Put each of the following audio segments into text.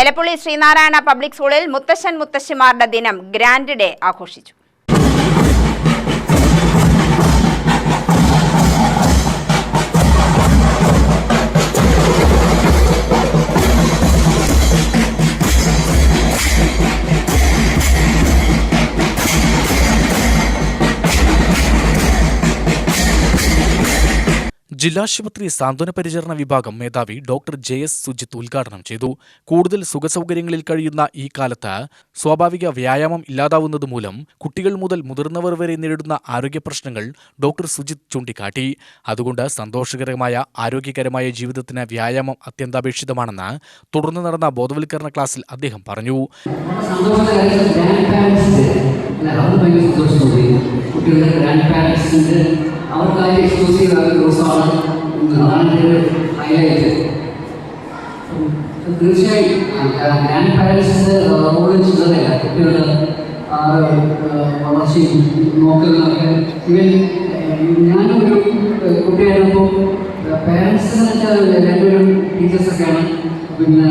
Elappully Sreenarayana public സ്കൂളിൽ മുത്തശ്ശൻ മുത്തശ്ശിമാരുടെ ദിനം ഗ്രാൻഡ് ഡേ ആഘോഷിച്ചു. ജില്ലാശുപത്രി സാന്ത്വന പരിചരണ വിഭാഗം മേധാവി ഡോക്ടർ ജെ എസ് സുജിത്ത് ഉദ്ഘാടനം ചെയ്തു. കൂടുതൽ സുഖസൗകര്യങ്ങളിൽ കഴിയുന്ന ഈ കാലത്ത് സ്വാഭാവിക വ്യായാമം ഇല്ലാതാവുന്നത് മൂലം കുട്ടികൾ മുതൽ മുതിർന്നവർ വരെ നേരിടുന്ന ആരോഗ്യ പ്രശ്നങ്ങൾ ഡോക്ടർ സുജിത്ത് ചൂണ്ടിക്കാട്ടി. അതുകൊണ്ട് സന്തോഷകരമായ ആരോഗ്യകരമായ ജീവിതത്തിന് വ്യായാമം അത്യന്താപേക്ഷിതമാണെന്ന് തുടർന്ന് നടന്ന ബോധവൽക്കരണ ക്ലാസ്സിൽ അദ്ദേഹം പറഞ്ഞു. കുട്ടികളുടെ ഗ്രാൻഡ് പാരൻസിന്റെ അവർക്കായി എക്സ്ക്ലൂസീവ് ആയ ഒരു ദിവസമാണ്. അതാണ് എന്റെ ഹൈലൈറ്റ് തീർച്ചയായും ഗ്രാൻഡ് പാരൻസിന്റെ റോൾ ചില്ലറയല്ല കുട്ടികളുടെ വളർച്ചയും നോക്കുന്നതൊക്കെ ഇവൻ ഞാനൊരു കുട്ടിയായിരുന്നപ്പോൾ പാരൻസിന് വെച്ചാൽ രണ്ടുപേരും ടീച്ചേഴ്സൊക്കെയാണ് പിന്നെ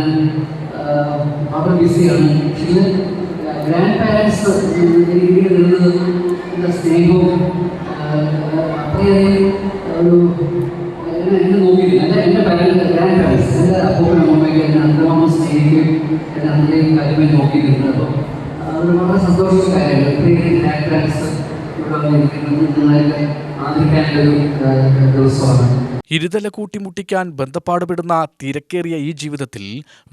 അവർ ബിസിയാണ് പക്ഷേ ഗ്രാൻഡ് പാരൻസ് നിന്നത് സ്നേഹവും അത്രയധികം ഒരു എന്നെ എന്നെ നോക്കിയില്ല എന്റെ എന്റെ പാരൻസ് ഗ്രാൻഡ് പാരൻസ് എന്റെ അപ്പൂപ്പനും അമ്മയൊക്കെ എന്നെ അത്രമാത്രം എന്നെ അത്രയും കാര്യമായി നോക്കിയിട്ടുണ്ട് അപ്പോൾ അത് വളരെ സന്തോഷമുള്ള കാര്യമാണ്. ഇത്രയും പാരൻസ് ഇവിടെ വന്നിരിക്കുന്നത്. നിങ്ങളെയൊക്കെ ആദരിക്കാനുള്ളൊരു ദിവസമാണ്. ഇരുതല കൂട്ടിമുട്ടിക്കാൻ ബന്ധപ്പാടുപെടുന്ന തിരക്കേറിയ ഈ ജീവിതത്തിൽ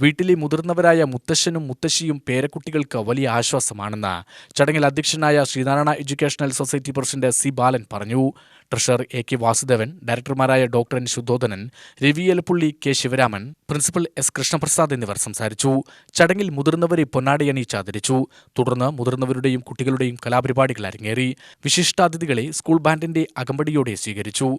വീട്ടിലെ മുതിർന്നവരായ മുത്തശ്ശനും മുത്തശ്ശിയും പേരക്കുട്ടികൾക്ക് വലിയ ആശ്വാസമാണെന്ന് ചടങ്ങിൽ അധ്യക്ഷനായ Sreenarayana educational society president C Balan പറഞ്ഞു. Treasurer A K Vasudevan ഡയറക്ടർമാരായ doctor N Shuddhodhanan Ravi Elappully K Sivaraman principal S Krishnaprasad എന്നിവർ സംസാരിച്ചു. ചടങ്ങിൽ മുതിർന്നവരെ പൊന്നാടിയണിയിച്ച് ആദരിച്ചു. തുടർന്ന് മുതിർന്നവരുടെയും കുട്ടികളുടെയും കലാപരിപാടികൾ അരങ്ങേറി. വിശിഷ്ടാതിഥികളെ സ്കൂൾ ബാൻഡിന്റെ അകമ്പടിയോടെ സ്വീകരിച്ചു.